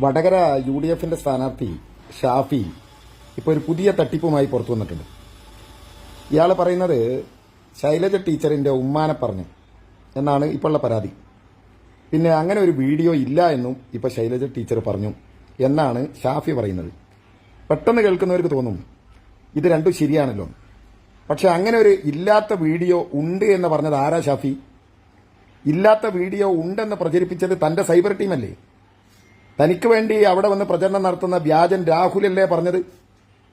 Vadakara U D എഫിന്റെ സ്ഥാനാർത്ഥി ഷാഫി ഇപ്പോൾ ഒരു പുതിയ തട്ടിപ്പുമായി പുറത്തു വന്നിട്ടുണ്ട്. ഇയാൾ പറയുന്നത് ശൈലജ ടീച്ചറിന്റെ ഉമ്മാനെ പറഞ്ഞു എന്നാണ് ഇപ്പോഴുള്ള പരാതി. പിന്നെ അങ്ങനെ ഒരു വീഡിയോ ഇല്ല എന്നും ഇപ്പൊ ശൈലജ ടീച്ചർ പറഞ്ഞു എന്നാണ് ഷാഫി പറയുന്നത്. പെട്ടെന്ന് കേൾക്കുന്നവർക്ക് തോന്നും ഇത് രണ്ടും ശരിയാണല്ലോ. പക്ഷെ അങ്ങനെ ഒരു ഇല്ലാത്ത വീഡിയോ ഉണ്ട് എന്ന് പറഞ്ഞത് ആരാ ഷാഫി? ഇല്ലാത്ത വീഡിയോ ഉണ്ടെന്ന് പ്രചരിപ്പിച്ചത് തന്റെ സൈബർ ടീമല്ലേ? തനിക്ക് വേണ്ടി അവിടെ വന്ന് പ്രചരണം നടത്തുന്ന വ്യാജൻ രാഹുലല്ലേ പറഞ്ഞത്?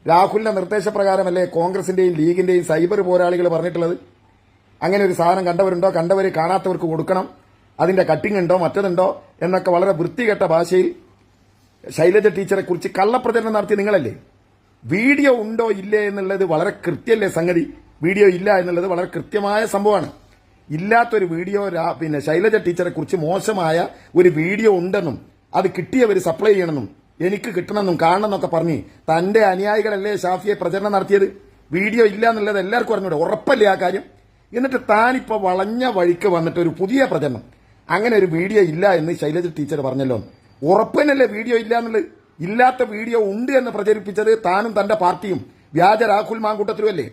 രാഹുലിന്റെ നിർദ്ദേശപ്രകാരമല്ലേ കോൺഗ്രസിന്റെയും ലീഗിന്റെയും സൈബർ പോരാളികൾ പറഞ്ഞിട്ടുള്ളത്? അങ്ങനെ ഒരു സാധനം കണ്ടവരുണ്ടോ? കണ്ടവർ കാണാത്തവർക്ക് കൊടുക്കണം. അതിന്റെ കട്ടിംഗ് ഉണ്ടോ? മറ്റതുണ്ടോ? എന്നൊക്കെ വളരെ വൃത്തികെട്ട ഭാഷയിൽ ശൈലജ ടീച്ചറെ കുറിച്ച് കള്ളപ്രചരണം നടത്തി നിങ്ങളല്ലേ? വീഡിയോ ഉണ്ടോ ഇല്ലേ എന്നുള്ളത് വളരെ കൃത്യല്ലേ സംഗതി. വീഡിയോ ഇല്ല എന്നുള്ളത് വളരെ കൃത്യമായ സംഭവമാണ്. ഇല്ലാത്തൊരു വീഡിയോ പിന്നെ ശൈലജ ടീച്ചറെ കുറിച്ച് മോശമായ ഒരു വീഡിയോ ഉണ്ടെന്നും അത് കിട്ടിയവർ സപ്ലൈ ചെയ്യണമെന്നും എനിക്ക് കിട്ടണമെന്നും കാണണമെന്നൊക്കെ പറഞ്ഞ് തന്റെ അനുയായികളല്ലേ ഷാഫിയെ പ്രചരണം നടത്തിയത്? വീഡിയോ ഇല്ല എന്നുള്ളത് എല്ലാവർക്കും അറിഞ്ഞൂടെ? ഉറപ്പല്ലേ ആ കാര്യം? എന്നിട്ട് താനിപ്പോൾ വളഞ്ഞ വഴിക്ക് വന്നിട്ട് ഒരു പുതിയ പ്രചരണം. അങ്ങനെ ഒരു വീഡിയോ ഇല്ല എന്ന് ശൈലജ ടീച്ചർ പറഞ്ഞല്ലോ. ഉറപ്പിനല്ലേ വീഡിയോ ഇല്ല എന്നുള്ളത് ഇല്ലാത്ത വീഡിയോ ഉണ്ട് എന്ന് പ്രചരിപ്പിച്ചത് താനും തന്റെ പാർട്ടിയും വ്യാജ രാഹുൽ മാങ്കൂട്ടത്തിലുമല്ലേ?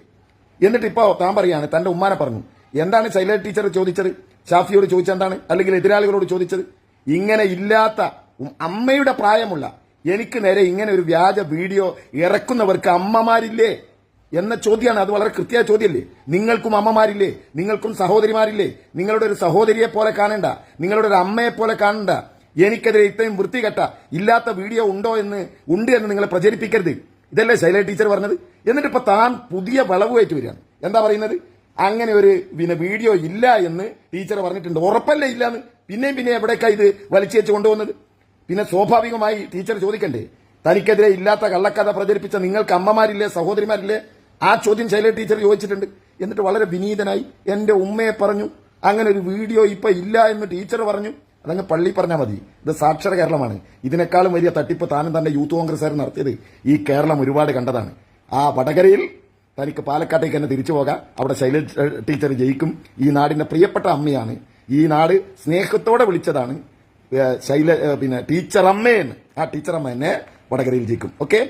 എന്നിട്ട് ഇപ്പോൾ താൻ പറയാണ് തന്റെ ഉമ്മാനെ പറഞ്ഞു എന്താണ് ശൈലജ ടീച്ചർ ചോദിച്ചത്? ഷാഫിയോട് ചോദിച്ചെന്താണ് അല്ലെങ്കിൽ എതിരാളികളോട് ചോദിച്ചത്? ഇങ്ങനെ ഇല്ലാത്ത അമ്മയുടെ പ്രായമുള്ള എനിക്ക് നേരെ ഇങ്ങനെ ഒരു വ്യാജ വീഡിയോ ഇറക്കുന്നവർക്ക് അമ്മമാരില്ലേ എന്ന ചോദ്യമാണ്. അത് വളരെ കൃത്യമായ ചോദ്യമല്ലേ? നിങ്ങൾക്കും അമ്മമാരില്ലേ? നിങ്ങൾക്കും സഹോദരിമാരില്ലേ? നിങ്ങളുടെ ഒരു സഹോദരിയെ പോലെ കാണണ്ട. നിങ്ങളുടെ ഒരു അമ്മയെ പോലെ കാണണ്ട. എനിക്കെതിരെ ഇത്രയും വൃത്തികെട്ട ഇല്ലാത്ത വീഡിയോ ഉണ്ടോ എന്ന് ഉണ്ട് എന്ന് നിങ്ങളെ പ്രചരിപ്പിക്കരുത്. ഇതല്ലേ ശൈല ടീച്ചർ പറഞ്ഞത്? എന്നിട്ട് ഇപ്പൊ താൻ പുതിയ വളവുമായിട്ട് വരികയാണ്. എന്താ പറയുന്നത്? അങ്ങനെ ഒരു പിന്നെ വീഡിയോ ഇല്ല എന്ന് ടീച്ചർ പറഞ്ഞിട്ടുണ്ട്. ഉറപ്പല്ലേ ഇല്ലാന്ന്? പിന്നെയും പിന്നെ എവിടേക്കാ ഇത് വലിച്ചേച്ച് കൊണ്ടുവന്നത് പിന്നെ സ്വാഭാവികമായി ടീച്ചർ ചോദിക്കണ്ടേ തനിക്കെതിരെ ഇല്ലാത്ത കള്ളക്കഥ പ്രചരിപ്പിച്ച നിങ്ങൾക്ക് അമ്മമാരില്ലേ സഹോദരിമാരില്ലേ? ആ ചോദ്യം ശൈല ടീച്ചർ ചോദിച്ചിട്ടുണ്ട്. എന്നിട്ട് വളരെ വിനീതനായി എന്റെ ഉമ്മയെ പറഞ്ഞു അങ്ങനെ ഒരു വീഡിയോ ഇപ്പൊ ഇല്ല എന്ന് ടീച്ചർ പറഞ്ഞു. അതങ്ങ് പള്ളി പറഞ്ഞാൽ മതി. ഇത് സാക്ഷര കേരളമാണ്. ഇതിനേക്കാളും വലിയ തട്ടിപ്പ് താനും തന്റെ യൂത്ത് കോൺഗ്രസ്സുകാർ നടത്തിയത് ഈ കേരളം ഒരുപാട് കണ്ടതാണ്. ആ വടകരയിൽ തനിക്ക് പാലക്കാട്ടേക്ക് തന്നെ തിരിച്ചു പോകാം. അവിടെ ശൈലജ ടീച്ചർ ജയിക്കും. ഈ നാടിന്റെ പ്രിയപ്പെട്ട അമ്മയാണ്. ഈ നാട് സ്നേഹത്തോടെ വിളിച്ചതാണ്. ശൈല പിന്നെ ടീച്ചർ അമ്മയെന്ന് ആ ടീച്ചർ അമ്മ എന്നെ വടകരയിൽ ജയിക്കും. ഓക്കെ?